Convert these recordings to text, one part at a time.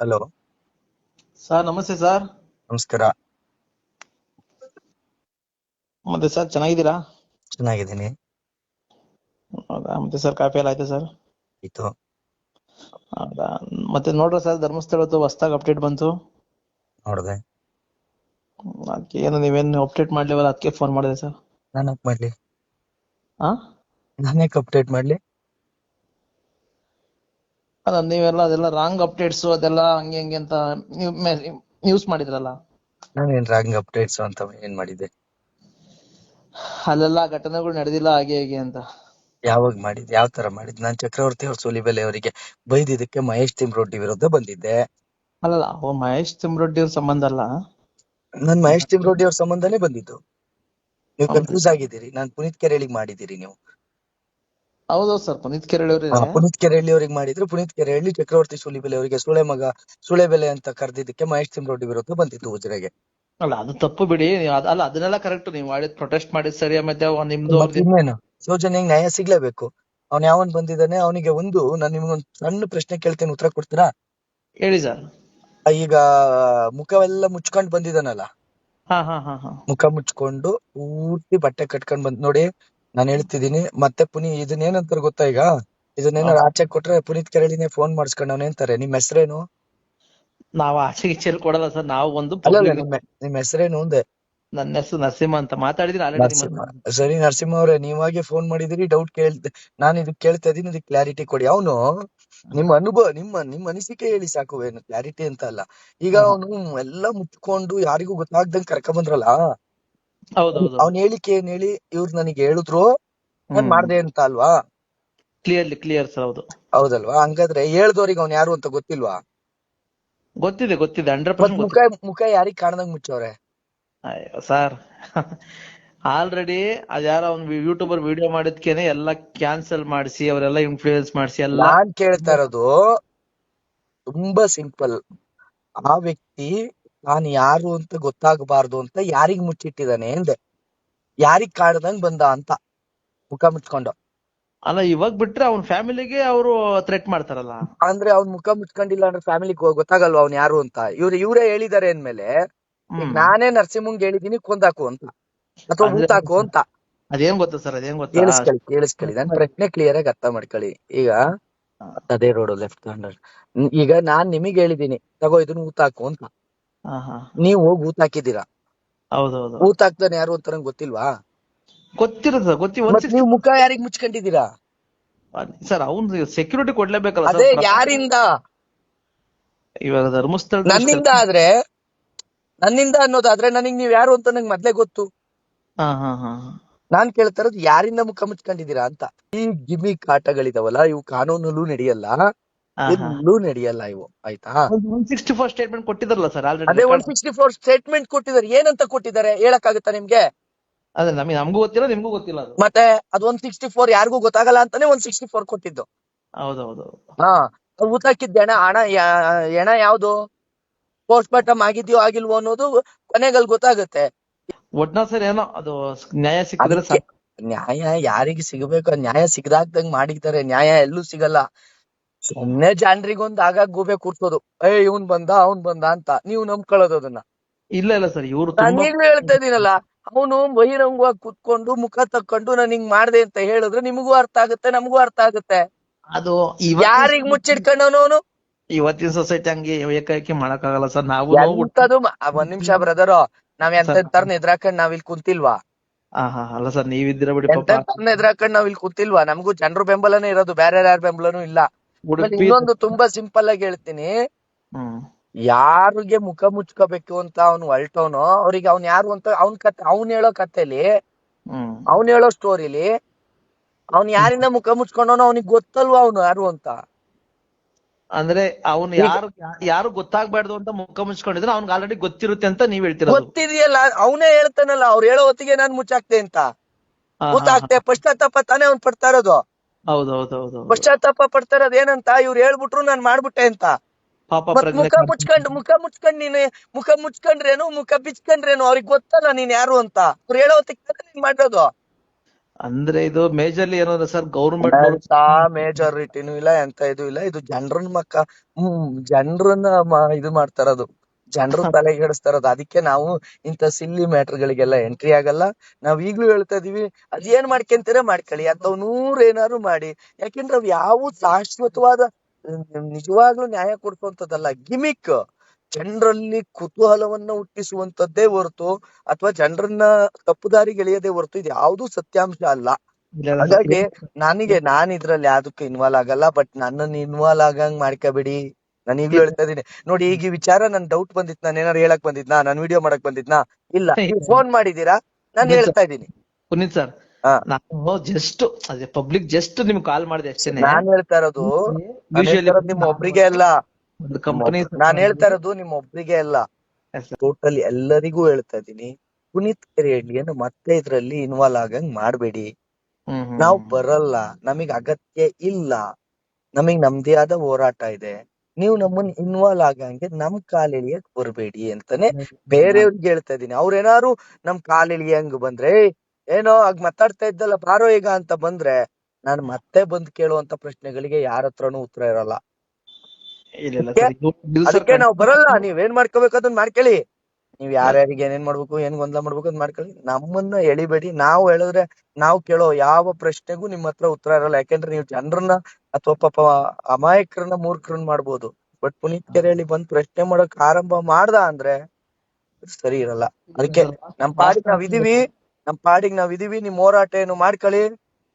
Hello. Sir ನಮಸ್ತೆ sir. ನಮಸ್ಕಾರ. ಮತ್ತೆ ಸರ್ ಚೆನ್ನಾಗಿದ್ದೀರಾ? ಚೆನ್ನಾಗಿದ್ದೀನಿ. ಹೌದಾ? ಮತ್ತೆ ಸರ್ ಕಾಫಿ ಎಲ್ಲ ಆಯ್ತಾ ಸರ್? ಆಯ್ತು. ಹೌದಾ? ಮತ್ತೆ ನೋಡ್ರಿ ಸರ್ ಧರ್ಮಸ್ಥಳದ್ದು ಹೊಸ್ದಾಗಿ ಅಪ್ಡೇಟ್ ಬಂತು. ನೋಡಿದೆ. ಅದಕ್ಕೆ ಏನು ನೀವೇನು ಅಪ್ಡೇಟ್ ಮಾಡ್ಲಿವಲ್ಲ ಅದಕ್ಕೆ ಫೋನ್ ಮಾಡಿದೆ ಸರ್. ನಾನು ಯಾಕೆ ಮಾಡ್ಲಿ? ಹಾ ನಾನು ಯಾಕೆ ಅಪ್ಡೇಟ್ ಮಾಡ್ಲಿ? ಅಲ್ಲ ನೀವೆಲ್ಲ ಅದೆಲ್ಲ ರಾಂಗ್ ಅಪ್ಡೇಟ್ಸ್ ಅದೆಲ್ಲ ಹಂಗೆ ಹಂಗೆ ಅಂತ ನ್ಯೂಸ್ ಮಾಡಿದ್ರಲ್ಲ? ನಾನು ಏನ್ ರಾಂಗ್ ಅಪ್ಡೇಟ್ಸ್ ಅಂತ ಏನ್ ಮಾಡಿದೆ ಅಲ್ಲೆಲ್ಲ ಘಟನೆಗಳು ನಡೆದಿಲ್ಲ ಹಾಗೆ ಹೀಗೆ ಅಂತ. ಯಾವಾಗ ಮಾಡಿದ್ ಯಾವ ತರ ಮಾಡಿದ್ ನಾನ್ ಚಕ್ರವರ್ತಿ ಅವ್ರ ಸೋಲಿಬೆಲೆ ಅವರಿಗೆ ಬೈದಿದ್ದಕ್ಕೆ ಮಹೇಶ್ ತಿಮ್ರೊಡ್ಡಿ ವಿರುದ್ಧ ಬಂದಿದ್ದೆ. ಅಲ್ಲಲ್ಲ ಅವ ಮಹೇಶ್ ತಿಮ್ರೊಡ್ಡಿ ಅವ್ರ ಸಂಬಂಧ ಅಲ್ಲ? ನಾನ್ ಮಹೇಶ್ ತಿಮ್ರೊಡ್ಡಿ ಅವ್ರ ಸಂಬಂಧನೇ ಬಂದಿದ್ದು. ನೀವು. ಕನ್ಫ್ಯೂಸ್ ಆಗಿದ್ದೀರಿ. ನಾನ್ ಪುನೀತ್ ಕೆರೆಳಿಗೆ ಮಾಡಿದ್ದೀರಿ ನೀವು. ಹೌದೌದು ಸರ್ ಪುನೀತ್ ಕೆರಳಿ ಅವ್ರೆ ಹಾ, ಪುನೀತ್ ಕೆರೆಹಳ್ಳಿ ಅವ್ರಿಗೆ ಮಾಡಿದ್ರೆ. ಪುನೀತ್ ಕೆರೆಹಳ್ಳಿ ಚಕ್ರವರ್ತಿ ಸೂಲಿಬೆಲೆ ಅವರಿಗೆ ಸುಳೆ ಮಗ ಸುಳೆ ಬೆಲೆ ಅಂತ ಕರೆದಿದ್ದಕ್ಕೆ ಮಹೇಶ್ ತಿಮ್ರೋಟಿ ವಿರುದ್ಧ ಬಂದಿತ್ತು ಉಜಿರೆಗೆ. ಅಲ್ಲ ಅದು ತಪ್ಪು ಬಿಡಿ. ಅದ್- ಅಲ್ಲ ಅದನ್ನೆಲ್ಲ ಕರೆಕ್ಟ್ ನೀವು ಮಾಡಿದ್ ಪ್ರೊಟೆಸ್ಟ್ ಮಾಡಿದ್ ಸರಿ ಮತ್ತೆ ಅವ್ ನಿಮ್ದು ಮತ್ತೆ ಇನ್ನೇನು? ಸೌಜನ್ಯಂಗ್ ನ್ಯಾಯ ಸಿಗ್ಲೇಬೇಕು. ಅವ್ನ್ ಯಾವನ್ ಬಂದಿದ್ದಾನೆ ಅವನಿಗೆ ಒಂದು ನಾನು ನಿಮ್ಗೊಂದು ಸಣ್ಣ ಪ್ರಶ್ನೆ ಕೇಳ್ತೇನೆ ಉತ್ತರ ಕೊಡ್ತೀರಾ? ಹೇಳಿ ಸರ್. ಈಗ ಮುಖವೆಲ್ಲ ಮುಚ್ಕೊಂಡ್ ಬಂದಿದ್ದಾನಲ್ಲ? ಹಾ ಹಾ ಹಾ ಹಾ. ಮುಖ ಮುಚ್ಕೊಂಡು ಪೂರ್ತಿ ಬಟ್ಟೆ ಕಟ್ಕೊಂಡ್ ಬಂದ್ ನೋಡಿ ನಾನು ಹೇಳ್ತಿದೀನಿ ಮತ್ತೆ ಪುನಿ ಇದನ್ನೇನಂತಾರೆ ಗೊತ್ತಾ ಈಗ? ಇದನ್ನೇನಾರು ಆಚೆ ಕೊಟ್ರೆ ಪುನೀತ್ ಕೆರಳಿನೇ ಫೋನ್ ಮಾಡಿಸ್ಕೊಂಡು ಅಂತಾರೆ ನಿಮ್ ಹೆಸರೇನು? ನಾವ್ ಆಚೆ ಇಚ್ಛೆ ಕೊಡಲ್ಲ ಸರ್. ನಾವು ಒಂದು ನಿಮ್ಮ ನಿಮ್ ಹೆಸರೇನು ಅಂದೆ ನನ್ನ ಹೆಸರು ನರಸಿಂಹ ಅಂತ ಮಾತಾಡಿದ್ರೆ ಸರಿ ನರಸಿಂಹ ಅವ್ರೆ ನೀವಾಗೆ ಫೋನ್ ಮಾಡಿದಿರಿ ಡೌಟ್ ಕೇಳ್ತೆ ನಾನು ಇದಕ್ಕೆ ಕೇಳ್ತಾ ಇದೀನಿ ಇದಕ್ಕೆ ಕ್ಲಾರಿಟಿ ಕೊಡಿ. ಅವನು ನಿಮ್ಮ ಅನುಭವ ನಿಮ್ಮ ನಿಮ್ಮ ಅನಿಸಿಕೆ ಹೇಳಿ ಸಾಕು ಏನು ಕ್ಲಾರಿಟಿ ಅಂತ ಅಲ್ಲ. ಈಗ. ಅವನು ಎಲ್ಲ ಮುಚ್ಕೊಂಡು ಯಾರಿಗೂ ಗೊತ್ತಾಗ್ದಂಗ್ ಕರ್ಕೊಂಡ್ ಬಂದ್ರಲ್ಲ ಹೌದೌದು. ಅವ್ನ್ ಹೇಳಿಕೆ ಏನ್ ಹೇಳಿ ಇವ್ರು ನನಗೆ ಹೇಳಿದ್ರು ನಾನ್ ಮಾಡ್ದೆ ಅಂತ ಅಲ್ವಾ? ಕ್ಲಿಯರ್ಲಿ ಕ್ಲಿಯರ್ ಸರ್ ಹೌದು. ಹೌದಲ್ವಾ? ಹಂಗಾದ್ರೆ ಹೇಳ್ದವ್ರಿಗೆ ಅವ್ನ್ ಯಾರು ಅಂತ ಗೊತ್ತಿಲ್ವಾ? ಗೊತ್ತಿದೆ ಗೊತ್ತಿದೆ. ಹಂಡ್ರೆಡ್ ಪರ್ಸೆಂಟ್ ಮುಖ ಮುಖ ಯಾರಿಗ್ ಕಾಣ್ದಂಗ್ ಮುಚ್ಚವ್ರೆ ಸರ್. ಆಲ್ರೆಡಿ ಅದ್ಯಾರ ಒಂದು ಯೂಟ್ಯೂಬರ್ ವಿಡಿಯೋ ಮಾಡಿದ್ಕೇನೆ ಎಲ್ಲ ಕ್ಯಾನ್ಸಲ್ ಮಾಡಿಸಿ ಅವರೆಲ್ಲ ಇನ್ಫ್ಲೂಯೆನ್ಸ್ ಮಾಡಿಸಿ ಎಲ್ಲ ನಾನ್ ಕೇಳ್ತಾ ಇರೋದು ತುಂಬಾ ಸಿಂಪಲ್. ಆ ವ್ಯಕ್ತಿ ನಾನ್ ಯಾರು ಅಂತ ಗೊತ್ತಾಗಬಾರ್ದು ಅಂತ ಯಾರಿಗ್ ಮುಚ್ಚಿಟ್ಟಿದ್ದಾನೆ ಅಂದೆ ಯಾರಿಗ್ ಕಾಣದಂಗ್ ಬಂದ ಅಂತ ಮುಖ ಮುಚ್ಕೊಂಡು. ಅಲ್ಲ ಇವಾಗ ಬಿಟ್ರೆ ಅವ್ನ ಫ್ಯಾಮಿಲಿಗೆ ಅವರು ಥ್ರೆಟ್ ಮಾಡ್ತಾರಲ್ಲ. ಅಂದ್ರೆ ಅವ್ನ್ ಮುಖ ಮುಚ್ಕೊಂಡಿಲ್ಲ ಅಂದ್ರೆ ಫ್ಯಾಮಿಲಿ ಗೊತ್ತಾಗಲ್ವಾ ಅವ್ನ್ ಯಾರು ಅಂತ. ಇವ್ರ ಇವ್ರೇ ಹೇಳಿದಾರೆ ಅಂದ್ಮೇಲೆ ಈಗ ನಾನೇ ನರಸಿಂಹಂಗ್ ಹೇಳಿದೀನಿ ಕೊಂದಾಕು ಅಂತ. ಅಥವಾ ಊತಾಕು ಅಂತ. ಅದೇನ್ ಗೊತ್ತಾ ಸರ್ ಅದೇನ್ ಗೊತ್ತಾ? ಕೇಳಿಸ್ಕೊಳ್ಳಿ ಕೇಳಿಸ್ಕೊಳ್ಳಿ. ನನ್ ಪ್ರಶ್ನೆ ಕ್ಲಿಯರ್ ಆಗಿ ಅರ್ಥ ಮಾಡ್ಕೊಳ್ಳಿ. ಈಗ ಅದೇ ರೋಡ್ ಲೆಫ್ಟ್ ಹ್ಯಾಂಡರ್ ಈಗ ನಾನ್ ನಿಮಗ್ ಹೇಳಿದೀನಿ ತಗೋ ಇದನ್ನ ಊತಾಕು ಅಂತ. ನೀವ್ ಹೋಗಿ ಊತಾಕಿದ್ದೀರಾ ಹೌದೌದು. ಊತಾಕ್ತಾನೆ ಯಾರು ಅಂತ ನಂಗೆ ಗೊತ್ತಿಲ್ವಾ? ಗೊತ್ತಿರುತ್ತೆ ಸರ್ ಗೊತ್ತಿ ಮತ್ ನೀವ್ ಮುಖ ಯಾರಿಗ್ ಮುಚ್ಕೊಂಡಿದ್ದೀರಾ? ಸರ್ ಅವ್ನು ಸೆಕ್ಯೂರಿಟಿ ಕೊಡ್ಲೇಬೇಕಲ್ಲ ಅದೇ ಸರ್ ಯಾರಿಂದ? ಇವಾಗ ಧರ್ಮಸ್ಥಳ ನನ್ನಿಂದ ಆದ್ರೆ ನನ್ನಿಂದ ಅನ್ನೋದಾದ್ರೆ ನನಗ್ ನೀವ್ ಯಾರು ಅಂತ ನಂಗೆ ಮೊದ್ಲೇ ಗೊತ್ತು. ಹಾ ಹಾ ಹಾ ನಾನ್ ಕೇಳ್ತಾ ಇರೋದು ಯಾರಿಂದ ಮುಖ ಮುಚ್ಕೊಂಡಿದ್ದೀರಾ ಅಂತ. ಈ ಗಿಮಿ ಕಾಟಗಳಿದಾವಲ್ಲ ಇವು ಕಾನೂನಲ್ಲೂ ನಡೆಯಲ್ಲ. ಎಲ್ಲೂ ನಡೆಯಲ್ಲ ಇವು ಆಯ್ತಾ? ಒನ್ ಸಿಕ್ಸ್ಟಿ ಫೋರ್ ಸ್ಟೇಟ್ಮೆಂಟ್ ಕೊಟ್ಟಿದ್ರಲ್ಲ ಸರ್ ಅದೇ already one sixty four statement ಕೊಟ್ಟಿದ್ದಾರೆ. ಏನಂತ ಕೊಟ್ಟಿದ್ದಾರೆ? ಹೇಳಕ್ಕಾಗತ್ತಾ ನಿಮ್ಗೆ? ಅದೇ ನಮಗೆ ನಮಗೂ ಗೊತ್ತಿಲ್ಲ ನಿಮ್ಗೂ ಗೊತ್ತಿಲ್ಲ ಅದು. ಮತ್ತೆ ಅದು ಒನ್ ಸಿಕ್ಸ್ಟಿ ಫೋರ್ ಯಾರಿಗೂ ಗೊತ್ತಾಗಲ್ಲ ಅಂತಾನೆ ಒನ್ ಸಿಕ್ಸ್ಟಿ ಫೋರ್ ಕೊಟ್ಟಿದ್ದು. ಹೌದೌದು. ಹಾ ಊತಕ್ಕಿದ್ದ ಹೆಣ ಹಣ ಹೆಣ ಯಾವ್ದು? ಪೋಸ್ಟ್ ಮಾರ್ಟಮ್ ಆಗಿದ್ಯೋ ಆಗಿಲ್ವೋ ಅನ್ನೋದು ಕೊನೆಗಲ್ ಗೊತ್ತಾಗುತ್ತೆ. ಒಟ್ನ ಸರ್ ಏನೋ ಅದು ನ್ಯಾಯ ಸಿಕ್ಕಿದ್ರೆ ನ್ಯಾಯ ಯಾರಿಗೆ ಸಿಗಬೇಕು? ನ್ಯಾಯ ಸಿಗದಾಗ್ದಂಗ್ ಮಾಡಿದ್ದಾರೆ. ನ್ಯಾಯ ಎಲ್ಲೂ ಸಿಗಲ್ಲ. ಸುಮ್ನೆ ಜಾನ್ರಿಗೊಂದ್ ಆಗಾಗ ಗೂಬೆ ಕೂರ್ಸೋದು. ಏ ಇವ್ನ್ ಬಂದ ಅವ್ನ್ ಬಂದ ಅಂತ. ನೀವು ನಂಬ್ಕೊಳ್ಳೋದು ಅದನ್ನ. ಇಲ್ಲ ಇಲ್ಲ ಸರ್ ಇವ್ರು ನಾನು ಈಗ್ಲೂ ಹೇಳ್ತಾ ಇದೀನಲ್ಲ ಅವನು ಬಹಿರಂಗವಾಗಿ ಕುತ್ಕೊಂಡು ಮುಖ ತಕ್ಕೊಂಡು ನಾನು ಹಿಂಗ್ ಮಾಡ್ದೆ ಅಂತ ಹೇಳಿದ್ರೆ ನಿಮಗೂ ಅರ್ಥ ಆಗುತ್ತೆ ನಮಗೂ ಅರ್ಥ ಆಗುತ್ತೆ. ಅದು ಯಾರಿಗ್ ಮುಚ್ಚಿಡ್ಕೊಂಡವನು ಅವನು? ಇವತ್ತಿನ ಸೊಸೈಟಿ ಹಂಗೆ ಏಕಾಏಕಿ ಮಾಡಕ್ಕಾಗಲ್ಲ ಸರ್. ನಾವು ಎಂತದು ಒಂದ್ ನಿಮಿಷ ಬ್ರದರ್. ನಾವ್ ಎಂತೆಂತರ್ನ ಎದ್ರಾಕಂಡ್ ನಾವ್ ಇಲ್ಲಿ ಕುಂತಿಲ್ವಾ? ಹಾ ಅಲ್ಲ ಸರ್ ನೀವಿದ್ದೀರ ಬಿಡಿ ಪಾಪ. ಎದ್ರಾಕೊಂಡ್ ನಾವ್ ಇಲ್ಲಿ ಕುಂತಿಲ್ವಾ? ನಮಗೂ ಜನರು ಬೆಂಬಲನೇ ಇರೋದು ಬೇರೆ ಯಾರ ಬೆಂಬಲನೂ ಇಲ್ಲ. ಇನ್ನೊಂದು ತುಂಬಾ ಸಿಂಪಲ್ ಆಗಿ ಹೇಳ್ತೀನಿ. ಯಾರಿಗೆ ಮುಖ ಮುಚ್ಕೋಬೇಕು ಅಂತ ಅವ್ನು ಹೊಲ್ಟವನು ಅವ್ರಿಗೆ ಅವ್ನ್ ಯಾರು ಅಂತ ಅವ್ನ್ ಕತೆ ಅವ್ನ್ ಹೇಳೋ ಕತೆಲಿ ಅವನ್ ಅವ್ನ್ ಹೇಳೋ ಸ್ಟೋರಿಲಿ ಅವ್ನ್ ಯಾರಿಂದ ಮುಖ ಮುಚ್ಕೊಂಡವನು ಅವ್ನಿಗೆ ಗೊತ್ತಲ್ವಾ ಅವ್ನು ಯಾರು ಅಂತ? ಅಂದ್ರೆ ಅವ್ನು ಯಾರು ಯಾರು ಗೊತ್ತಾಗ್ಬಾರ್ದು ಅಂತ ಮುಖ ಮುಚ್ಕೊಂಡಿದ್ರೆ ಅವ್ನಿಗೆ ಆಲ್ರೆಡಿ ಗೊತ್ತಿರುತ್ತೆ ಅಂತ ನೀವ್ ಹೇಳ್ತೀರ ಗೊತ್ತಿದೆಯಲ್ಲ ಅವನೇ ಹೇಳ್ತಾನಲ್ಲ ಅವ್ರು ಹೇಳೋ ಹೊತ್ತಿಗೆ ನಾನ್ ಮುಚ್ಚಾಕ್ತೆ ಅಂತ. ಗೊತ್ತಾಗ್ತೆ ಪಶ್ಚಾತ್ತಾಪ ತಾನೇ ಅವ್ನ್ ಪಡ್ತಾ ಇರೋದು. ಪಶ್ಚಾತ್ತಾಪ ಪಡ್ತಾರೆ ಅದೇನಂತ ಇವ್ರು ಹೇಳ್ಬಿಟ್ರು ನಾನ್ ಮಾಡ್ಬಿಟ್ಟೆ ಅಂತ. ಪಾಪ ಮತ್ ಪ್ರಜ್ಞೆ ಮುಖ ಮುಚ್ಕೊಂಡ್ ಮುಖ ಮುಚ್ಕೊಂಡ್ ನೀನ್ ಮುಖ ಮುಚ್ಕೊಂಡ್ರೇನು ಮುಖ ಬಿಚ್ಕೊಂಡ್ರೇನು ಅವ್ರಿಗೆ ಗೊತ್ತಲ್ಲ ನೀನ್ ಯಾರು ಅಂತ. ಅವ್ರು ಹೇಳೋ ಹೊತ್ತಿಗೆ ನೀನ್ ಮಾಡೋದು ಅಂದ್ರೆ ಇದು ಮೇಜರ್ಲಿ ಏನಂದ್ರೆ ಸರ್ ಗೌರ್ಮೆಂಟ್ ಮೇಜಾರಿಟಿನೂ ಇಲ್ಲ ಎಂತ ಇದು ಇಲ್ಲ. ಇದು ಜನರನ್ನ ಮಕ್ಕ ಹ್ಮ್ ಜನರನ್ನ ಇದು ಮಾಡ್ತಾರದು. ಜನರ ತಲೆಗೆಡಿಸ್ತಾರದು ಅದಕ್ಕೆ ನಾವು ಇಂತ ಸಿಲ್ಲಿ ಮ್ಯಾಟರ್ ಗಳಿಗೆಲ್ಲ ಎಂಟ್ರಿ ಆಗಲ್ಲ. ನಾವ್ ಈಗ್ಲೂ ಹೇಳ್ತಾ ಇದೀವಿ ಅದೇನ್ ಮಾಡ್ಕೊಂತೀರ ಮಾಡ್ಕೊಳ್ಳಿ. ಅಂತವ್ ನೂರ್ ಏನಾದ್ರು ಮಾಡಿ. ಯಾಕೆಂದ್ರೆ ಅವ್ ಯಾವ ಶಾಶ್ವತವಾದ ನಿಜವಾಗ್ಲೂ ನ್ಯಾಯ ಕೊಡ್ಸುವಂತದ್ದಲ್ಲ ಗಿಮಿಕ್. ಜನರಲ್ಲಿ ಕುತೂಹಲವನ್ನ ಹುಟ್ಟಿಸುವಂತದ್ದೇ ಹೊರತು ಅಥವಾ ಜನರನ್ನ ತಪ್ಪು ದಾರಿ ಎಳೆಯದೇ ಹೊರತು ಇದು ಯಾವ್ದು ಸತ್ಯಾಂಶ ಅಲ್ಲ. ಹಾಗಾಗಿ ನನಗೆ ನಾನ್ ಇದ್ರಲ್ಲಿ ಯಾವ್ದಕ್ಕೂ ಇನ್ವಾಲ್ವ್ ಆಗಲ್ಲ. ಬಟ್ ನನ್ನನ್ನು ಇನ್ವಾಲ್ವ್ ಆಗಂಗ್ ಮಾಡ್ಕೋಬೇಡಿ. ನಾನು ಈಗಲೂ ಹೇಳ್ತಾ ಇದೀನಿ ನೋಡಿ ಈಗ ಈ ವಿಚಾರ ನನ್ ಡೌಟ್ ಬಂದಿತ್ತು ನಾನು ಏನಾರು ಹೇಳಕ್ ಬಂದಿದ್ನಾ ನಾನು ವಿಡಿಯೋ ಮಾಡಕ್ ಬಂದಿದ್ನಾ? ಇಲ್ಲ. ಫೋನ್ ಮಾಡಿದೀರಾ ನಾನು ಹೇಳ್ತಾ ಇದ್ದೀನಿ. ಪುನೀತ್ ಸರ್ ಹಾ. ನಾನು ಜಸ್ಟ್ ಅದೇ ಪಬ್ಲಿಕ್ ಜಸ್ಟ್ ನಿಮ್ಗೆ ಕಾಲ್ ಮಾಡಿದೆ ಅಷ್ಟೇ ನಾನ್ ಹೇಳ್ತಾ ಇರೋದು ನಾನ್ ಹೇಳ್ತಾ ಇರೋದು ನಿಮ್ಮ ಒಬ್ರಿಗೆ ಅಲ್ಲ. ಕಂಪನಿ ನಾನ್ ಹೇಳ್ತಾ ಇರೋದು ನಿಮ್ಮ ಒಬ್ರಿಗೆ ಅಲ್ಲ. ಟೋಟಲ್ ಎಲ್ಲರಿಗೂ ಹೇಳ್ತಾ ಇದೀನಿ ಪುನೀತ್ ಕೆರೆಹಳ್ಳಿಯನ್ನು ಮತ್ತೆ ಇದ್ರಲ್ಲಿ ಇನ್ವಾಲ್ವ್ ಆಗಂಗ್ ಮಾಡ್ಬೇಡಿ. ನಾವ್ ಬರಲ್ಲ ನಮಗ್ ಅಗತ್ಯ ಇಲ್ಲ. ನಮಗ್ ನಮ್ದೇ ಆದ ಹೋರಾಟ ಇದೆ. ನೀವು ನಮ್ಮನ್ನ ಇನ್ವಾಲ್ವ್ ಆಗಂಗೆ ನಮ್ ಕಾಲ್ ಎಳಿಯಕ್ ಬರ್ಬೇಡಿ ಅಂತಾನೆ ಬೇರೆಯವ್ರಿಗೆ ಹೇಳ್ತಾ ಇದೀನಿ ಅವ್ರೇನಾರು ನಮ್ ಕಾಲ್ ಎಳಿಯಂಗ್ ಬಂದ್ರೆ "ಏಯ್, ಏನೋ ಆಗ ಮಾತಾಡ್ತಾ ಇದ್ದಲ್ಲ ಬಾರೋ ಈಗ ಅಂತ ಬಂದ್ರೆ ನಾನ್ ಮತ್ತೆ ಬಂದ್ ಕೇಳುವಂತ ಪ್ರಶ್ನೆಗಳಿಗೆ ಯಾರ ಹತ್ರನೂ ಉತ್ತರ ಇರಲ್ಲ. ಅದಕ್ಕೆ ನಾವ್ ಬರಲ್ಲ ನೀವ್ ಏನ್ ಮಾಡ್ಕೋಬೇಕು ಅದನ್ನ ಮಾಡ್ಕೊಳ್ಳಿ ನೀವ್ ಯಾರ್ಯಾರಿಗೆ ಏನೇನ್ ಮಾಡ್ಬೇಕು ಏನ್ ಗೊಂದಲ ಮಾಡ್ಬೇಕು ಅದ್ ಮಾಡ್ಕೊಳ್ಳಿ. ನಮ್ಮನ್ನ ಎಳಿಬೇಡಿ. ನಾವು ಹೇಳಿದ್ರೆ ನಾವು ಕೇಳೋ ಯಾವ ಪ್ರಶ್ನೆಗೂ ನಿಮ್ ಹತ್ರ ಉತ್ತರ ಇರಲ್ಲ. ಯಾಕೆಂದ್ರೆ ನೀವು ಜನರನ್ನ ಅಥವಾ ಪಾಪ ಅಮಾಯಕರನ್ನ ಮೂರ್ಖರನ್ನ ಮಾಡ್ಬೋದು. ಬಟ್ ಪುನೀತ್ ಕೆರೆಹಳ್ಳಿ ಬಂದ್ ಪ್ರಶ್ನೆ ಮಾಡಕ್ ಆರಂಭ ಮಾಡ್ದ ಅಂದ್ರೆ ಸರಿ ಇರಲ್ಲ. ಅದಕ್ಕೆ ನಮ್ ಪಾಡಿಗೆ ನಾವ್ ಇದೀವಿ ನಮ್ ಪಾಡಿಗೆ ನಾವ್ ಇದೀವಿ ನಿಮ್ ಹೋರಾಟ ಏನು ಮಾಡ್ಕೊಳ್ಳಿ.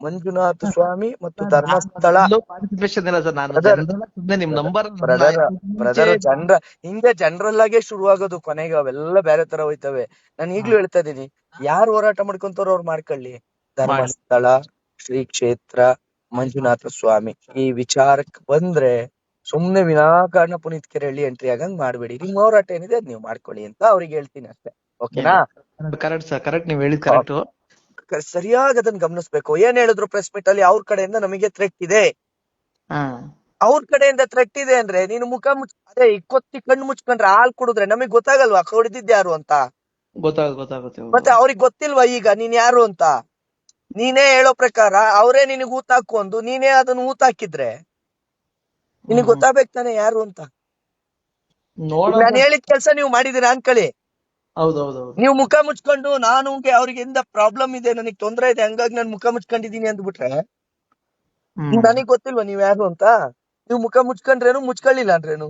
ಮಂಜುನಾಥ ಸ್ವಾಮಿ ಮತ್ತು ಧರ್ಮಸ್ಥಳ ಬ್ರದರ್ ಜನರ ಹಿಂದೆ ಜನರಲ್ ಆಗೇ ಶುರುವಾಗೋದು ಕೊನೆಗೆ ಅವೆಲ್ಲ ಬೇರೆ ತರ ಹೋಯ್ತವೆ. ನಾನು ಈಗ್ಲೂ ಹೇಳ್ತಾ ಇದೀನಿ ಯಾರು ಹೋರಾಟ ಮಾಡ್ಕೊಂತಾರೋ ಅವ್ರು ಮಾಡ್ಕೊಳ್ಳಿ. ಧರ್ಮಸ್ಥಳ ಶ್ರೀ ಕ್ಷೇತ್ರ ಮಂಜುನಾಥ ಸ್ವಾಮಿ. ಈ ವಿಚಾರಕ್ಕೆ ಬಂದ್ರೆ ಸುಮ್ನೆ ವಿನಾಕಾರಣ ಪುನೀತ್ ಕೆರೆಹಳ್ಳಿ ಎಂಟ್ರಿ ಆಗಂಗ್ ಮಾಡ್ಬೇಡಿ. ನಿಮ್ ಹೋರಾಟ ಏನಿದೆ ಅದ್ ನೀವು ಮಾಡ್ಕೊಳ್ಳಿ ಅಂತ ಅವ್ರಿಗೆ ಹೇಳ್ತೀನಿ ಅಷ್ಟೇ. ಓಕೆನಾ ಕರೆಕ್ಟ್ ಸರ್ ಕರೆಕ್ಟ್ ನೀವ್ ಹೇಳಿದ್ ಕರೆಕ್ಟ್ ಸರಿಯಾಗಿ ಅದನ್ನ ಗಮನಿಸ್ಬೇಕು. ಏನ್ ಹೇಳಿದ್ರು ಪ್ರೆಸ್ ಮೀಟ್ ಅಲ್ಲಿ ಅವ್ರ ಕಡೆಯಿಂದ ನಮಗೆ ಥ್ರೆಟ್ ಇದೆ. ಅವ್ರ ಕಡೆಯಿಂದ ಥ್ರೆಟ್ ಇದೆ ಅಂದ್ರೆ ನೀನು ಮುಖ ಮುಚ್ ಅದೇ ಇಕ್ಕೊತ್ತಿ ಕಣ್ಣು ಮುಚ್ಕೊಂಡ್ರೆ ಹಾಲ್ ಕುಡಿದ್ರೆ ನಮಗ್ ಗೊತ್ತಾಗಲ್ವಾ ಹೊಡೆದಿದ್ ಯಾರು ಅಂತ? ಗೊತ್ತಾಗುತ್ತೆ ಗೊತ್ತಾಗುತ್ತೆ ಮತ್ತೆ ಅವ್ರಿಗೆ ಗೊತ್ತಿಲ್ವಾ ಈಗ ನೀನ್ ಯಾರು ಅಂತ? ನೀನೇ ಹೇಳೋ ಪ್ರಕಾರ ಅವರೇ ನಿನಗ್ ಊತ ಹಾಕೊಂಡು ನೀನೇ ಅದನ್ನ ಊತಾಕಿದ್ರೆ ನಿನಗ್ ಗೊತ್ತಾಗ್ಬೇಕು ತಾನೆ ಯಾರು ಅಂತ? ನಾನು ಹೇಳಿದ ಕೆಲ್ಸ ನೀವು ಮಾಡಿದೀರಾ ಅನ್ಕೊಳ್ಳಿ ಹೌದೌದೌದು. ನೀವು ಮುಖ ಮುಚ್ಕೊಂಡು ನಾನು ಅವ್ರಿಗೆ ಎಂದ ಪ್ರಾಬ್ಲಮ್ ಇದೆ ನನಗೆ ತೊಂದ್ರೆ ಇದೆ ಹಂಗಾಗಿ ನಾನು ಮುಖ ಮುಚ್ಕೊಂಡಿದೀನಿ ಅಂದ್ಬಿಟ್ರೆ ನನಗ್ ಗೊತ್ತಿಲ್ವಾ ನೀವ್ ಯಾರು ಅಂತ? ನೀವು ಮುಖ ಮುಚ್ಕೊಂಡ್ರೇನು ಮುಚ್ಕೊಳ್ಳಿಲ್ಲ ಅಂದ್ರೇನು?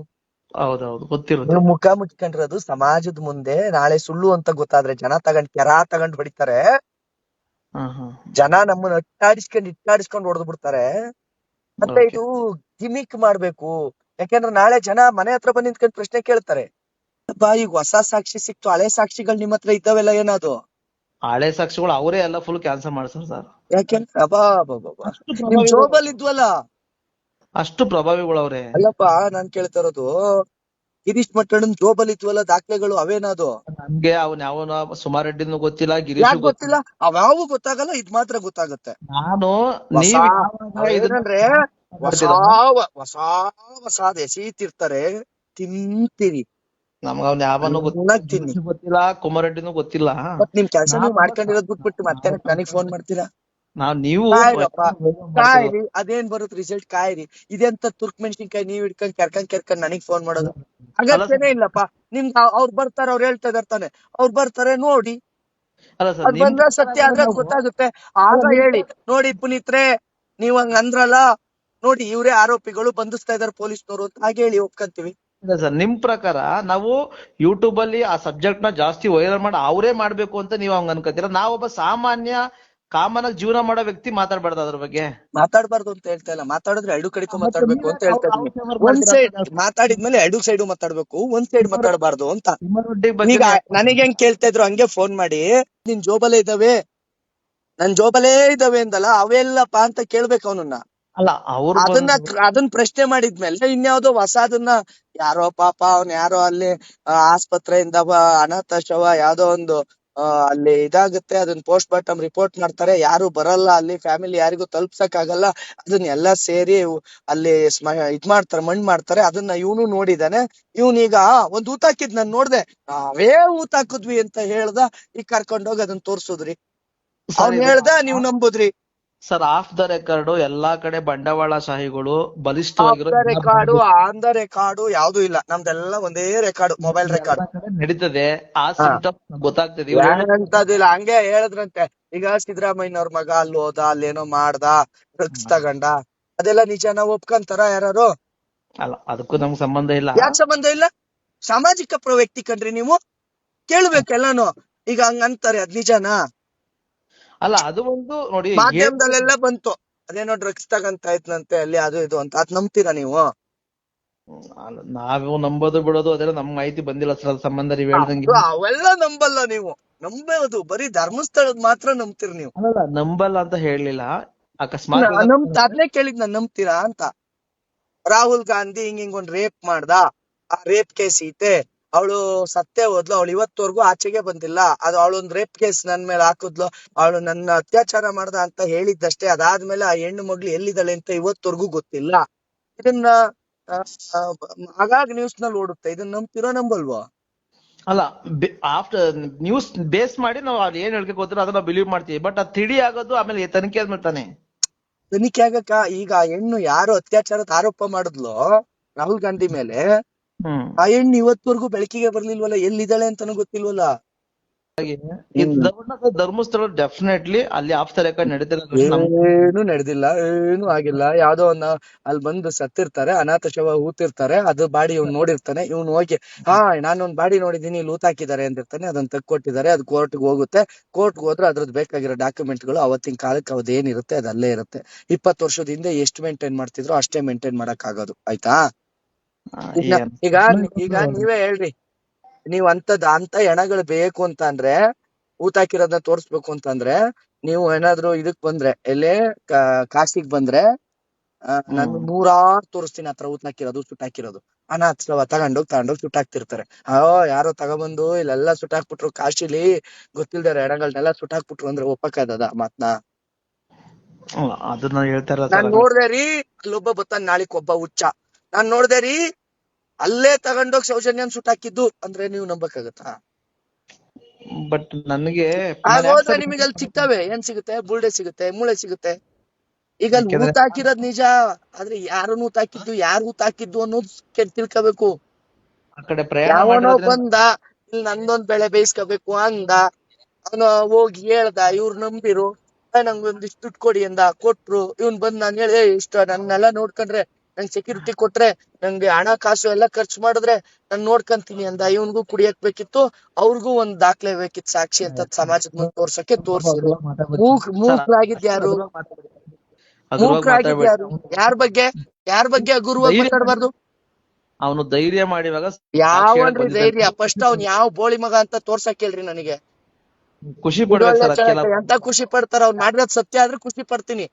ಹೌದೌದು ಗೊತ್ತಿರೋದು ನೀವು ಮುಖ ಮುಚ್ಕೊಂಡಿರೋದು ಸಮಾಜದ ಮುಂದೆ ನಾಳೆ ಸುಳ್ಳು ಅಂತ ಗೊತ್ತಾದ್ರೆ ಜನ ತಗೊಂಡ್ ಕೆರ ತಗೊಂಡ್ ಹೊಡಿತಾರೆ. ಜನ ನಮ್ಮನ್ನ ಅಟ್ಟಾಡಿಸ್ಕೊಂಡ್ ಇಟ್ಟಾಡಿಸ್ಕೊಂಡ್ ಹೊಡೆದ್ ಬಿಡ್ತಾರೆ. ಮತ್ತೆ ಇದು ಗಿಮಿಕ್ ಮಾಡ್ಬೇಕು. ಯಾಕೆಂದ್ರೆ ನಾಳೆ ಜನ ಮನೆ ಹತ್ರ ಬಂದ್ ನಿಂತ್ಕೊಂಡ್ ಪ್ರಶ್ನೆ ಕೇಳ್ತಾರೆ. ಅಪ್ಪ ಈಗ ಹೊಸ ಸಾಕ್ಷಿ ಸಿಕ್ತು ಹಳೆ ಸಾಕ್ಷಿಗಳು ನಿಮ್ಮ ಹತ್ರ ಇದ್ದಾವೆಲ್ಲ ಏನದು ಹಳೆ ಸಾಕ್ಷಿಗಳು ಅವರೇ ಎಲ್ಲ ಫುಲ್ ಕ್ಯಾನ್ಸಲ್ ಮಾಡ್ಸರ್ ಸರ್ ಯಾಕೆಂದ್ರೆ ಅಬ್ಬಾ ಅಷ್ಟು. ನಿಮ್ ಜೋಬಲ್ ಇದ್ವಲ್ಲ? ಅಷ್ಟು ಪ್ರಭಾವಿಗಳು ಅವ್ರೆ. ಅಲ್ಲಪ್ಪ ನಾನ್ ಕೇಳ್ತಾ ಇರೋದು ಗಿರೀಶ್ ಮಟ್ಟಣ್ಣನ್ ಜೋಬಲ್ ಇದ್ವಲ್ಲ ದಾಖಲೆಗಳು ಅವೇನದು ನಮ್ಗೆ ಅವನ್ ಯಾವ ಸುಮಾರ್ ರೆಡ್ಡಿನೂ ಗೊತ್ತಿಲ್ಲ ಗಿರೀಶ್ ಯಾಕೆ ಗೊತ್ತಿಲ್ಲ. ಅವ್ಯಾವು ಗೊತ್ತಾಗಲ್ಲ ಇದ್ ಮಾತ್ರ ಗೊತ್ತಾಗತ್ತೆ. ನಾನು ನೀವ್ ಇದನ್ನ ಅವೇನಂದ್ರೆ ಹೊಸ? ಹೊಸ ಹೊಸಾದ್ ಎಸೀತಿರ್ತಾರೆ ತಿಂತೀರಿ. ನಮ್ಗ ಅವ್ನ ಯಾವನು ಗೊತ್ತಿಲ್ಲ. ಕುಮಾರೆಡ್ಡಿನೂ ಗೊತ್ತಿಲ್ಲ. ನಿಮ್ ಕೆಲಸ ನೀವು ಮಾಡ್ಕೊಂಡಿರೋದ್ ಬಿಟ್ಬಿಟ್ಟು ಮತ್ತೆ ನನಗ್ ಫೋನ್ ಮಾಡ್ತೀರಾ? ನಾವ್ ನೀವು ಕಾಯ್ರಿ ಅದೇನ್ ಬರುತ್ತೆ ರಿಸಲ್ಟ್ ಕಾಯ್ರಿ. ಇದೆಂತ ತುರ್ಕ್ ಮೆಣಸಿನ್ಕಾಯಿ ನೀವ್ ಇಟ್ಕೊಂಡ್ ಕೆರ್ಕೊಂಡ್ ಕೆರ್ಕೊಂಡ್ ನನಗ್ ಫೋನ್ ಮಾಡೋದು? ಅಗತ್ಯನೇ ಇಲ್ಲಪ್ಪ. ನಿಮ್ಗ ಅವ್ರು ಬರ್ತಾರ ಅವ್ರು ಹೇಳ್ತಾ ಇದಾರೆ ತಾನೆ. ಅವ್ರು ಬರ್ತಾರೆ ನೋಡಿ. ಬಂದ್ರೆ ಸತ್ಯ ಅದ್ ಗೊತ್ತಾಗುತ್ತೆ. ಆಗ ಹೇಳಿ. ನೋಡಿ ಪುನೀತ್ರೆ ನೀವ್ ಹಂಗ ಅಂದ್ರಲ್ಲ. ನೋಡಿ ಇವ್ರೇ ಆರೋಪಿಗಳು ಬಂಧಿಸ್ತಾ ಇದಾರೆ ಪೊಲೀಸ್ನವರು ಅಂತ ಹಾಗೆ ಹೇಳಿ ಒಪ್ಕಂತೀವಿ. ಇಲ್ಲ ಸರ್ ನಿಮ್ ಪ್ರಕಾರ ನಾವು ಯೂಟ್ಯೂಬ್ ಅಲ್ಲಿ ಆ ಸಬ್ಜೆಕ್ಟ್ನ ಜಾಸ್ತಿ ವೈರಲ್ ಮಾಡಿ ಅವರೇ ಮಾಡ್ಬೇಕು ಅಂತ ನೀವ್ ಹಂಗ ಅನ್ಕೋತೀರ ನಾವೊಬ್ಬ ಸಾಮಾನ್ಯ ಕಾಮನ್ ಆಗಿ ಜೀವನ ಮಾಡೋ ವ್ಯಕ್ತಿ ಮಾತಾಡ್ಬಾರ್ದು ಅದ್ರ ಬಗ್ಗೆ. ಮಾತಾಡ್ಬಾರ್ದು ಅಂತ ಹೇಳ್ತಾ ಇಲ್ಲ. ಮಾತಾಡಿದ್ರೆ ಎರಡು ಕಡೆಗೂ ಮಾತಾಡ್ಬೇಕು ಅಂತ ಹೇಳ್ತಾ ಇದ್ದೀನಿ. ಒಂದ್ ಸೈಡ್ ಮಾತಾಡಿದ್ಮೇಲೆ ಎರಡು ಸೈಡ್ ಮಾತಾಡ್ಬೇಕು ಒಂದ್ ಸೈಡ್ ಮಾತಾಡಬಾರ್ದು ಅಂತ. ಈಗ ನನಗೆ ಹೆಂಗ್ ಕೇಳ್ತಾ ಇದ್ರು ಹಂಗೆ ಫೋನ್ ಮಾಡಿ ನಿನ್ ಜೋಬಲೇ ಇದಾವೆ ನನ್ ಜೋಬಲೇ ಇದಾವೆ ಅಂದಲ್ಲ ಅವೆಲ್ಲಪ್ಪ ಅಂತ ಕೇಳ್ಬೇಕು ಅವನನ್ನ. ಅಲ್ಲ ಅವ್ರು ಅದನ್ನ ಅದನ್ನ ಪ್ರಶ್ನೆ ಮಾಡಿದ್ಮೇಲೆ ಇನ್ಯಾವುದೋ ಹೊಸ ಅದನ್ನ ಯಾರೋ ಪಾಪ ಅವ್ನ್ ಯಾರೋ ಅಲ್ಲಿ ಆಸ್ಪತ್ರೆಯಿಂದ ಅನಾಥ ಶವ ಯಾವ್ದೋ ಒಂದು ಅಲ್ಲಿ ಇದಾಗುತ್ತೆ ಅದನ್ನ ಪೋಸ್ಟ್ ಮಾರ್ಟಮ್ ರಿಪೋರ್ಟ್ ಮಾಡ್ತಾರೆ ಯಾರು ಬರಲ್ಲ ಅಲ್ಲಿ ಫ್ಯಾಮಿಲಿ ಯಾರಿಗೂ ತಲುಪ್ಸಕ್ ಆಗಲ್ಲ ಅದನ್ನ ಎಲ್ಲಾ ಸೇರಿ ಅಲ್ಲಿ ಸ್ಮ ಇದ್ ಮಾಡ್ತಾರೆ ಮಣ್ಣ್ ಮಾಡ್ತಾರೆ ಅದನ್ನ ಇವನು ನೋಡಿದಾನೆ ಇವನೀಗ ಒಂದ್ ಊತ ಹಾಕಿದ್ ನಾನ್ ನೋಡ್ದೆ ನಾವೇ ಊತ ಹಾಕಿದ್ವಿ ಅಂತ ಹೇಳ್ದ ಈಗ ಕರ್ಕೊಂಡೋಗಿ ಅದನ್ನ ತೋರ್ಸುದ್ರಿ. ಅವ್ನ್ ಹೇಳ್ದ ನೀವ್ ನಂಬುದ್ರಿ. ಸರ್ ಆಫ್ ದ ರೆಕಾರ್ಡ್ ಎಲ್ಲಾ ಕಡೆ ಬಂಡವಾಳಶಾಹಿಗಳು ಬಲಿಷ್ಠವಾಗಿರೋ ರೆಕಾರ್ಡು ಆನ್ ದ ರೆಕಾರ್ಡ್ ಯಾವ್ದು ಇಲ್ಲ. ನಮ್ದೆಲ್ಲ ಒಂದೇ ರೆಕಾರ್ಡ್ ಮೊಬೈಲ್ ರೆಕಾರ್ಡ್ ನಡೀತದೆ. ಆ ಸಿಂಟಮ್ಸ್ ಗೊತ್ತಾಗ್ತದೆ. ಹೇಳಿದ- ಹಂಗೆ ಹೇಳಿದ್ರಂತೆ. ಈಗ ಸಿದ್ದರಾಮಯ್ಯನವ್ರ ಮಗ ಅಲ್ಲಿ ಹೋದ ಅಲ್ಲೇನೋ ಮಾಡ್ದ ಡ್ರಗ್ಸ್ ತಗೊಂಡ. ಅದೆಲ್ಲ ನಿಜಾನ ಒಪ್ಕೊಂತಾರ ಯಾರು ಅಲ್ಲ ಅದಕ್ಕೂ ನಮ್ಗೆ ಸಂಬಂಧ ಇಲ್ಲ. ಯಾಕೆ ಸಂಬಂಧ ಇಲ್ಲ? ಸಾಮಾಜಿಕ ಪ್ರವ್ಯಕ್ತಿ ಕಣ್ರಿ ನೀವು? ಕೇಳ್ಬೇಕೆಲ್ಲಾನು ಈಗ ಹಂಗ ಅಂತಾರೆ ಅದ್ ನಿಜನಾ? ಅಲ್ಲ ಅದು ಒಂದು ನೋಡಿ ಮಾಧ್ಯಮದಲ್ಲೆಲ್ಲ ಬಂತು. ಅದೇನೋ ಡ್ರಗ್ಸ್ ತಗಂತ ಐತ್ನಂತೆ ಅಲ್ಲಿ ಅದು ಇದು ಅಂತ. ಅದ್ ನಂಬ್ತೀರಾ ನೀವು? ಅಲ್ಲ, ನಾವು ನಂಬೋದು ಬಿಡೋದು ಅದೆಲ್ಲ ನಮ್ ಮಾಹಿತಿ ಬಂದಿಲ್ಲ ಸರ್ ಅದ್ ಸಂಬಂಧ ನೀವು ಹೇಳ್ದಂಗೆ. ಅವೆಲ್ಲ ನಂಬಲ್ಲ ನೀವು. ನಂಬೋದು ಬರೀ ಧರ್ಮಸ್ಥಳದ್ ಮಾತ್ರ ನಂಬ್ತೀರಿ ನೀವು. ಅಲ್ಲಲ್ಲ ನಂಬಲ್ಲ ಅಂತ ಹೇಳಲಿಲ್ಲ. ಅಕಸ್ಮಾತ್ ನಮ್ ಅದ್ನೇ ಕೇಳಿದ್ ನಾನ್ ನಂಬ್ತೀರಾ ಅಂತ. ರಾಹುಲ್ ಗಾಂಧಿ ಹಿಂಗ್ ಹಿಂಗ್ ಒಂದ್ ರೇಪ್ ಮಾಡ್ದ. ಆ ರೇಪ್ ಕೇಸ್ ಐತೆ ಅವಳು ಸತ್ತೇ ಹೋದ್ಲು ಅವಳು ಇವತ್ತವರೆಗೂ ಆಚೆಗೆ ಬಂದಿಲ್ಲ. ಅದು ಅವಳೊಂದ್ ರೇಪ್ ಕೇಸ್ ನನ್ ಮೇಲೆ ಹಾಕಿದ್ಲು. ಅವಳು ನನ್ನ ಅತ್ಯಾಚಾರ ಮಾಡ್ದ ಅಂತ ಹೇಳಿದ್ದಷ್ಟೇ. ಅದಾದ್ಮೇಲೆ ಆ ಹೆಣ್ಣು ಮಗ್ಳು ಎಲ್ಲಿದ್ದಾಳೆ ಅಂತ ಇವತ್ತವರೆಗೂ ಗೊತ್ತಿಲ್ಲ. ಇದನ್ನ ಆಗಾಗ ನ್ಯೂಸ್ನಲ್ಲಿ ಓಡುತ್ತೆ. ಇದನ್ನ ನಂಬ್ತಿರೋ ನಂಬಲ್ವೋ ಅಲ್ಲ ಆಫ್ಟರ್ ನ್ಯೂಸ್ ಬೇಸ್ ಮಾಡಿ ನಾವು ಅವ್ರು ಏನ್ ಹೇಳ್ಕೆ ಗೊತ್ತಿರೋ ಅದನ್ನ ಬಿಲೀವ್ ಮಾಡ್ತೀವಿ. ಬಟ್ ಅದು ತಿಳಿ ಆಗೋದು ಆಮೇಲೆ ತನಿಖೆ ಆದ್ಮೇಲೆ ತಾನೆ. ತನಿಖೆ ಆಗಕ್ಕ ಈಗ ಹೆಣ್ಣು ಯಾರು ಅತ್ಯಾಚಾರದ ಆರೋಪ ಮಾಡಿದ್ಲು ರಾಹುಲ್ ಗಾಂಧಿ ಮೇಲೆ ಆ ಹೆಣ್ಣು ಇವತ್ವರೆಗೂ ಬೆಳಕಿಗೆ ಬರ್ಲಿಲ್ವಲ್ಲ ಎಲ್ಲಿದ್ದಾಳೆ ಅಂತಾನು ಗೊತ್ತಿಲ್ವಲ್ಲ? ಧರ್ಮಸ್ಥಳ ಡೆಫಿನೆಟ್ಲಿ ಅಲ್ಲಿ ಏನು ನಡೆದಿಲ್ಲ ಏನು ಆಗಿಲ್ಲ. ಯಾವ್ದೋ ಒಂದ್ ಅಲ್ಲಿ ಬಂದು ಸತ್ತಿರ್ತಾರೆ ಅನಾಥ ಶವ ಹೂತಿರ್ತಾರೆ ಅದು ಬಾಡಿ ಇವ್ನು ನೋಡಿರ್ತಾನೆ. ಇವ್ನು ಹೋಗಿ ಹಾ ನಾನು ಒಂದ್ ಬಾಡಿ ನೋಡಿದೀನಿ ಇಲ್ಲಿ ಹಾಕಿದ್ದಾರೆ ಅಂದಿರ್ತಾನೆ ಅದನ್ನ ತೆಕ್ಕೊಟ್ಟಿದ್ದಾರೆ ಅದು ಕೋರ್ಟ್ ಹೋಗುತ್ತೆ. ಕೋರ್ಟ್ ಹೋದ್ರೆ ಅದ್ರದ್ದು ಬೇಕಾಗಿರೋ ಡಾಕ್ಯುಮೆಂಟ್ಗಳು ಅವತ್ತಿನ ಕಾಲಕ್ಕೆ ಅದೇನಿರುತ್ತೆ ಅದು ಅಲ್ಲೇ ಇರುತ್ತೆ. ಇಪ್ಪತ್ತು ವರ್ಷದ ಹಿಂದೆ ಎಷ್ಟು ಮೇಂಟೈನ್ ಮಾಡ್ತಿದ್ರು ಅಷ್ಟೇ ಮೇಂಟೈನ್ ಮಾಡಕ್ ಆಗೋದು ಆಯ್ತಾ? ಈಗ ಈಗ ಈಗ ನೀವೇ ಹೇಳ್ರಿ. ನೀವ್ ಅಂತದ್ ಅಂತ ಹೆಣಗಳು ಬೇಕು ಅಂತ ಅಂದ್ರೆ ಊತಾಕಿರೋದನ್ನ ತೋರ್ಸ್ಬೇಕು ಅಂತಂದ್ರೆ ನೀವು ಏನಾದ್ರು ಇದಕ್ ಬಂದ್ರೆ ಎಲ್ಲಿ ಕಾಶಿಗ್ ಬಂದ್ರೆ ನಾನು. ನೂರಾರು ತೋರಿಸ್ತೀನಿ ಹಾಕಿರೋದು ಊತಾಕಿರೋದು ಸುಟ್ಟಾಕಿರೋದು ಅನಾಥವ ತಗೊಂಡೋಗ್ ತಗೊಂಡೋಗ್ ಸುಟ್ಟಾಕ್ತಿರ್ತಾರೆ ಅಯ್ಯೋ ಯಾರೋ ತಗೊಬಂದು ಇಲ್ಲೆಲ್ಲ ಸುಟ್ಟಾಕ್ಬಿಟ್ರು ಕಾಶಿಲಿ ಗೊತ್ತಿಲ್ದಾರೆ ಸುಟ್ಟ ಹಾಕ್ಬಿಟ್ರು ಅಂದ್ರೆ ಒಪ್ಪಕ್ಕ ಮಾತ್ನ? ನಾನ್ ನೋಡ್ದೆ ರೀ ಅಲ್ಲೊಬ್ಬ ಬತ್ತಾನ ನಾಳಿಕ್ ಒಬ್ಬ ಹುಚ್ಚ. ನಾನ್ ನೋಡ್ದೆ ರೀ ಅಲ್ಲೇ ತಗೊಂಡೋಗಿ ಸೌಜನ್ಯನ್ ಸುಟ್ಟಾಕಿದ್ದು ಅಂದ್ರೆ ನೀವು ನಂಬಕ್ಕಾಗತ್ತಾ? ಬಟ್ ನನಗೆ ಹೋದ್ರೆ ನಿಮಗೆ ಅಲ್ಲಿ ಸಿಗ್ತವೆ ಏನ್ ಸಿಗುತ್ತೆ? ಬುಲ್ಡೆ ಸಿಗುತ್ತೆ ಮೂಳೆ ಸಿಗುತ್ತೆ. ಈಗ ಅಲ್ಲಿ ಊತಾಕಿರೋದ್ ನಿಜ ಆದ್ರೆ ಯಾರು ಊತಾಕಿದ್ದು ಯಾರು ಊತಾಕಿದ್ದು ಅನ್ನೋದು ಕೆ- ತಿಳ್ಕೊಬೇಕು. ಪ್ರಯಾಣ ಯಾವನೋ ಬಂದ ಇಲ್ಲಿ ನಂದೊಂದ್ ಬೆಳೆ ಬೇಯಿಸ್ಕೋಬೇಕು ಅಂದ ಅವನು ಹೋಗಿ ಹೇಳ್ದ ಇವ್ರು ನಂಬಿರು ನಂಗೊಂದಿಷ್ಟು ದುಡ್ಡು ಕೊಡಿ ಅಂದ ಕೊಟ್ರು ಇವ್ನ್ ಬಂದ್ ನಾನು ಹೇಳಿ "ಏ, ಇಷ್ಟ ನನ್ನೆಲ್ಲ ನೋಡ್ಕೊಂಡ್ರೆ ನಂಗ್ ಸೆಕ್ಯೂರಿಟಿ ಕೊಟ್ರೆ ನಂಗೆ ಹಣ ಕಾಸು ಎಲ್ಲ ಖರ್ಚು ಮಾಡಿದ್ರೆ ನಾನ್ ನೋಡ್ಕಂತೀನಿ ಅಂದ. ಇವನ್ಗೂ ಕುಡಿಯಕ್ ಬೇಕಿತ್ತು ಅವ್ರಿಗೂ ಒಂದ್ ದಾಖಲೆ ಬೇಕಿತ್ತು ಸಾಕ್ಷಿ ಅಂತ ಸಮಾಜದ ಮುಂದೆ ತೋರ್ಸಕ್ಕೆ ತೋರ್ಸಿದ್ರು. ಮೂಕ್ ಮೂಕ್ರಾಗಿದ್ ಯಾರು? ಮೂಕ್ರಾಗಿದ್ ಯಾರು? ಯಾರ ಬಗ್ಗೆ? ಯಾರ ಬಗ್ಗೆ ಗುರುವಾಗಿ ಮಾತಾಡಬಾರ್ದು? ಅವನು ಧೈರ್ಯ ಮಾಡಿವಾಗ ಯಾವ ಧೈರ್ಯ? ಫಸ್ಟ್ ಅವ್ನ್ ಯಾವ ಬೋಳಿ ಮಗ ಅಂತ ತೋರ್ಸಕ್ ಹೇಳ್ರಿ ನನಗೆ. ಖುಷಿ ಪಡ್ಬೇಕು ಎಂತ ಖುಷಿ ಪಡ್ತಾರ? ಅವ್ನ್ ಮಾಡಿರೋದ್ ಸತ್ಯ ಆದ್ರೆ ಖುಷಿ ಪಡ್ತೀನಿ.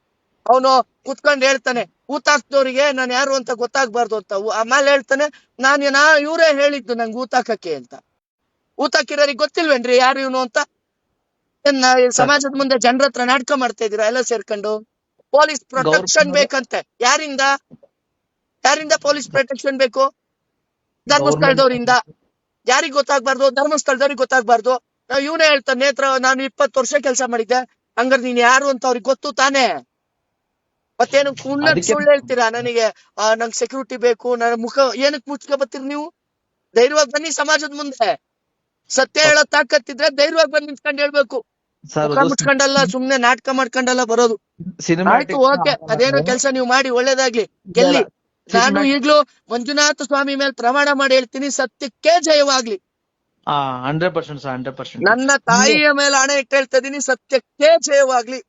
ಅವನು ಕುತ್ಕೊಂಡ್ ಹೇಳ್ತಾನೆ ಊತಾಕ್ದವ್ರಿಗೆ ನಾನು ಯಾರು ಅಂತ ಗೊತ್ತಾಗ್ಬಾರ್ದು ಅಂತ ಆಮೇಲೆ ಹೇಳ್ತಾನೆ ನಾನು ನಾ ಇವರೇ ಹೇಳಿದ್ದು ನಂಗೆ ಊತಾಕಕ್ಕೆ ಅಂತ. ಊತಾಕಿರೋರಿಗೆ ಗೊತ್ತಿಲ್ವೇನ್ರಿ ಯಾರು ಇವನು ಅಂತ? ಏನ್ ಸಮಾಜದ ಮುಂದೆ ಜನರ ಹತ್ರ ನಾಟಕ ಮಾಡ್ತಾ ಇದೀರಾ ಎಲ್ಲ ಸೇರ್ಕೊಂಡು? ಪೊಲೀಸ್ ಪ್ರೊಟೆಕ್ಷನ್ ಬೇಕಂತೆ. ಯಾರಿಂದ? ಯಾರಿಂದ ಪೊಲೀಸ್ ಪ್ರೊಟೆಕ್ಷನ್ ಬೇಕು? ಧರ್ಮಸ್ಥಳದವರಿಂದ. ಯಾರಿಗ್ ಗೊತ್ತಾಗ್ಬಾರ್ದು? ಧರ್ಮಸ್ಥಳದವ್ರಿಗೆ ಗೊತ್ತಾಗ್ಬಾರ್ದು. ಇವನೇ ಹೇಳ್ತಾನೆ ನೇತ್ರ ನಾನು ಇಪ್ಪತ್ತು ವರ್ಷ ಕೆಲಸ ಮಾಡಿದ್ದೆ. ಹಂಗಾರೆ ನೀನ್ ಯಾರು ಅಂತ ಅವ್ರಿಗೆ ಗೊತ್ತು ತಾನೇ? ಮತ್ತೇನು ಕೂಡ ಸುಳ್ಳು ಹೇಳ್ತೀರಾ ನನಗೆ? ನಂಗೆ ಸೆಕ್ಯೂರಿಟಿ ಬೇಕು ನನ್ನ ಮುಖ ಏನಕ್ ಮುಚ್ಕೊ ಬರ್ತೀರಿ ನೀವು? ಧೈರ್ಯವಾಗಿ ಬನ್ನಿ ಸಮಾಜದ ಮುಂದೆ. ಸತ್ಯ ಹೇಳೋ ತಾಕತ್ತಿದ್ರೆ ಧೈರ್ಯವಾಗಿ ಬಂದು ನಿಂತ್ಕೊಂಡು ಹೇಳ್ಬೇಕು. ಮುಚ್ಕೊಂಡಲ್ಲ ಸುಮ್ನೆ ನಾಟಕ ಮಾಡ್ಕೊಂಡಲ್ಲ ಬರೋದು. ಆಯ್ತು ಓಕೆ. ಅದೇನೋ ಕೆಲಸ ನೀವು ಮಾಡಿ ಒಳ್ಳೇದಾಗ್ಲಿ. ಗೆಲ್ಲಿ ನಾನು ಈಗ್ಲೂ ಮಂಜುನಾಥ ಸ್ವಾಮಿ ಮೇಲೆ ಪ್ರಮಾಣ ಮಾಡಿ ಹೇಳ್ತೀನಿ ಸತ್ಯಕ್ಕೆ ಜಯವಾಗ್ಲಿ. ಹಂಡ್ರೆಡ್ ಪರ್ಸೆಂಟ್ ಹಂಡ್ರೆಡ್ ಪರ್ಸೆಂಟ್ ನನ್ನ ತಾಯಿಯ ಮೇಲೆ ಹಣ ಇಟ್ಟು ಹೇಳ್ತಾ ಇದೀನಿ ಸತ್ಯಕ್ಕೆ ಜಯವಾಗ್ಲಿ.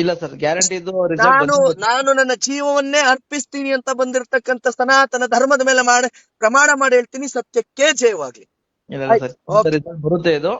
ಇಲ್ಲ ಸರ್ ಗ್ಯಾರಂಟಿ ಇದು ನಾನು ನಾನು ನನ್ನ ಜೀವವನ್ನೇ ಅರ್ಪಿಸ್ತೀನಿ ಅಂತ ಬಂದಿರತಕ್ಕಂತ ಸನಾತನ ಧರ್ಮದ ಮೇಲೆ ಮಾಡಿ ಪ್ರಮಾಣ ಮಾಡಿ ಹೇಳ್ತೀನಿ ಸತ್ಯಕ್ಕೆ ಜಯವಾಗ್ಲಿ. ಇಲ್ಲ ಸರ್ ಬರುತ್ತೆ ಇದು.